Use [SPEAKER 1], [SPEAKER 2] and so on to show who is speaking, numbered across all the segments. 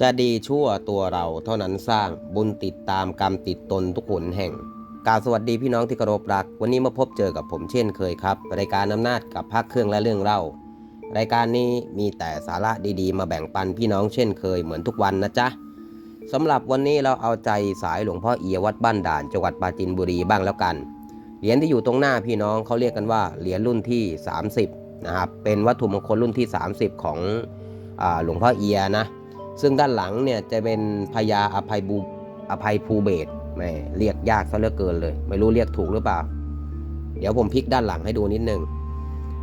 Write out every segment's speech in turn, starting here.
[SPEAKER 1] จะดีชั่วตัวเราเท่านั้นสร้างบุญติดตามกรรมติดตนทุกหนแห่งกาสวัสดีพี่น้องที่เคารพรัก วันนี้มาพบเจอกับผมเช่นเคยครับ รายการอำนาจกับพักเครื่องและเรื่องเล่ารายการนี้มีแต่สาระดีๆ มาแบ่งปันพี่น้องเช่นเคยเหมือนทุกวันนะจ๊ะสำหรับวันนี้เราเอาใจสายหลวงพ่อเอียวัดบ้านด่านจังหวัดปราจีนบุรีบ้างแล้วกันเหรียญที่อยู่ตรงหน้าพี่น้องเขาเรียกกันว่าเหรียญรุ่นที่ 30นะครับเป็นวัตถุมงคลรุ่นที่ 30 ของอหลวงพ่อเอียนะ ซึ่งด้านหลังเนี่ยจะเป็นพญาอภัยบูอภัยภูเบศรแม่เรียกยากซะเหลือเกินเลย ไม่รู้เรียกถูกหรือเปล่า เดี๋ยวผมพลิกด้านหลังให้ดูนิดนึง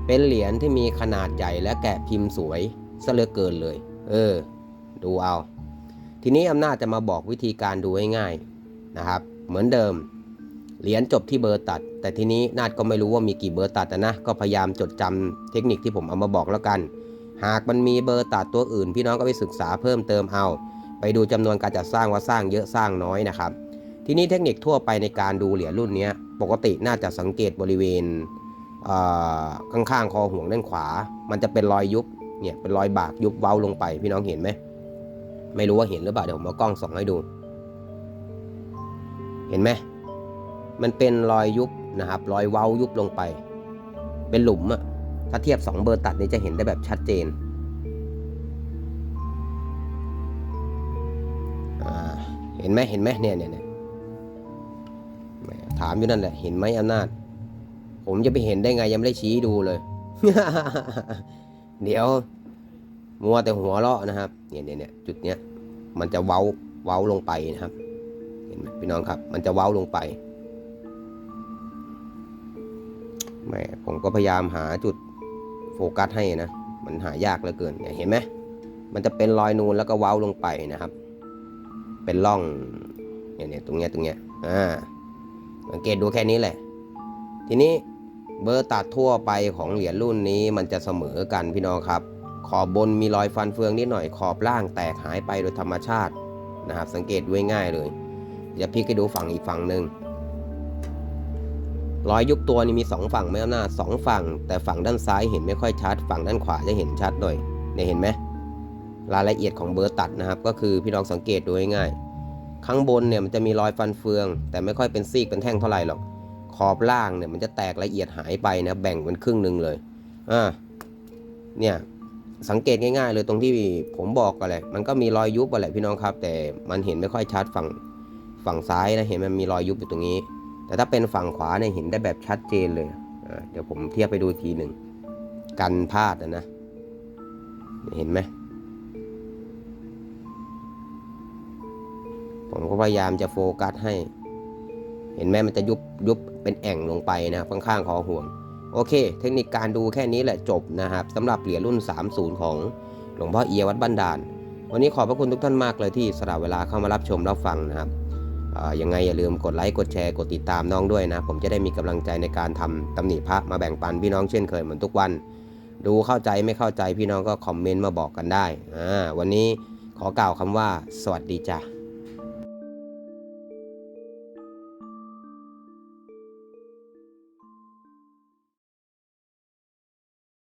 [SPEAKER 1] เป็นเหรียญที่มีขนาดใหญ่และแกะพิมพ์สวยซะเหลือเกินเลย เออ ดูเอา ทีนี้อำนาจจะมาบอกวิธีการดูง่ายๆนะครับ เหมือนเดิม เหรียญจบที่เบอร์ตัด แต่ทีนี้นาดก็ไม่รู้ว่ามีกี่เบอร์ตัดนะ ก็พยายามจดจำเทคนิคที่ผมเอามาบอกแล้วกัน หากมันมีเบอร์ตัดตัวอื่น พี่น้องก็ไปศึกษาเพิ่มเติมเอา ไปดูจำนวนการจัดสร้างว่าสร้างเยอะสร้างน้อยนะครับ ทีนี้เทคนิคทั่วไปในการดูเหรียญรุ่นนี้ปกติน่าจะสังเกตบริเวณเอ่อข้างๆคอห่วงด้านขวา มันจะเป็นรอยยุบเนี่ยเป็นรอยบากยุบเว้าลงไป พี่น้องเห็นไหมไม่รู้ว่าเห็นหรือเปล่าเดี๋ยวผมเอากล้องส่องให้ดู เห็นไหมมันเป็นรอยยุบนะครับ รอยเว้ายุบลงไป เป็นหลุมอะ ถ้าเทียบ 2 เบอร์ตัดนี่จะเห็นได้แบบชัดเจน เห็นไหมเห็นไหมเนี่ยเนี่ยเนี่ยถามอยู่นั่นแหละ เห็นไหมอำนาจ ผมจะไปเห็นได้ไงยังไม่ได้ชี้ดูเลย เดี๋ยว มัวแต่หัวเราะนะครับ เนี่ยเนี่ยเนี่ยจุดเนี้ย มันจะเว้าเว้าลงไปนะครับ เห็นไหมพี่น้องครับ มันจะเว้าลงไปแหมผมก็พยายามหาจุด ฟกัสให้นะ มันหายากเหลือเกินเนี่ยเห็นไหมมันจะเป็นรอยนูนแล้วก็เว้าลงไปนะครับ เป็นร่องเนี่ยเนี่ยตรงเนี้ยตรงเนี้ยอ่าสังเกตดูแค่นี้แหละ ทีนี้เบอร์ตัดทั่วไปของเหรียญรุ่นนี้มันจะเสมอกันพี่น้องครับ ขอบบนมีรอยฟันเฟืองนิดหน่อยขอบล่างแตกหายไปโดยธรรมชาตินะครับ สังเกตด้วยง่ายเลยจะพลิกให้ดูฝั่งอีกฝั่งหนึ่ง รอยยุบตัวนี่มีสองฝั่งไมครับหน้าสองฝั่ง แต่ฝั่งด้านซ้ายเห็นไม่ค่อยชัด ฝั่งด้านขวาจะเห็นชัดหน่อยเนี่ยเห็นไหมรายละเอียดของเบอร์ตัดนะครับ ก็คือพี่น้องสังเกตดูง่ายๆข้างบนเนี่ยมันจะมีรอยฟันเฟือง แต่ไม่ค่อยเป็นซีกเป็นแท่งเท่าไหร่หรอกขอบล่างเนี่ยมันจะแตกละเอียดหายไปนะแบ่งเป็นครึ่งหนึ่งเลยอ่าเนี่ยสังเกตง่ายๆเลยตรงที่ผมบอกกันแหละมันก็มีรอยยุบอะไรพี่น้องครับ แต่มันเห็นไม่ค่อยชัดฝั่งฝั่งซ้ายนะเห็นมันมีรอยยุบอยู่ตรงนี้ แต่ถ้าเป็นฝั่งขวาเนี่ยเห็นได้แบบชัดเจนเลย เดี๋ยวผมเทียบไปดูทีหนึ่ง กันพลาดนะนะ เห็นไหม ผมก็พยายามจะโฟกัสให้ เห็นไหมมันจะยุบยุบเป็นแอ่งลงไปนะข้างๆคอห่วง โอเค เทคนิคการดูแค่นี้แหละจบนะครับสำหรับเหรียญรุ่น 30 ของหลวงพ่อเอียวัดบ้านด่านวันนี้ขอบพระคุณทุกท่านมากเลยที่สละเวลาเข้ามารับชมรับฟังนะครับ ยังไงอย่าลืมกดไลค์กดแชร์กดติดตามน้องด้วยนะ ผมจะได้มีกำลังใจในการทำตำหนิพระมาแบ่งปันพี่น้องเช่นเคยเหมือนทุกวัน ดูเข้าใจไม่เข้าใจพี่น้องก็คอมเมนต์มาบอกกันได้วันนี้ขอกล่าวคำว่า สวัสดีจ้ะ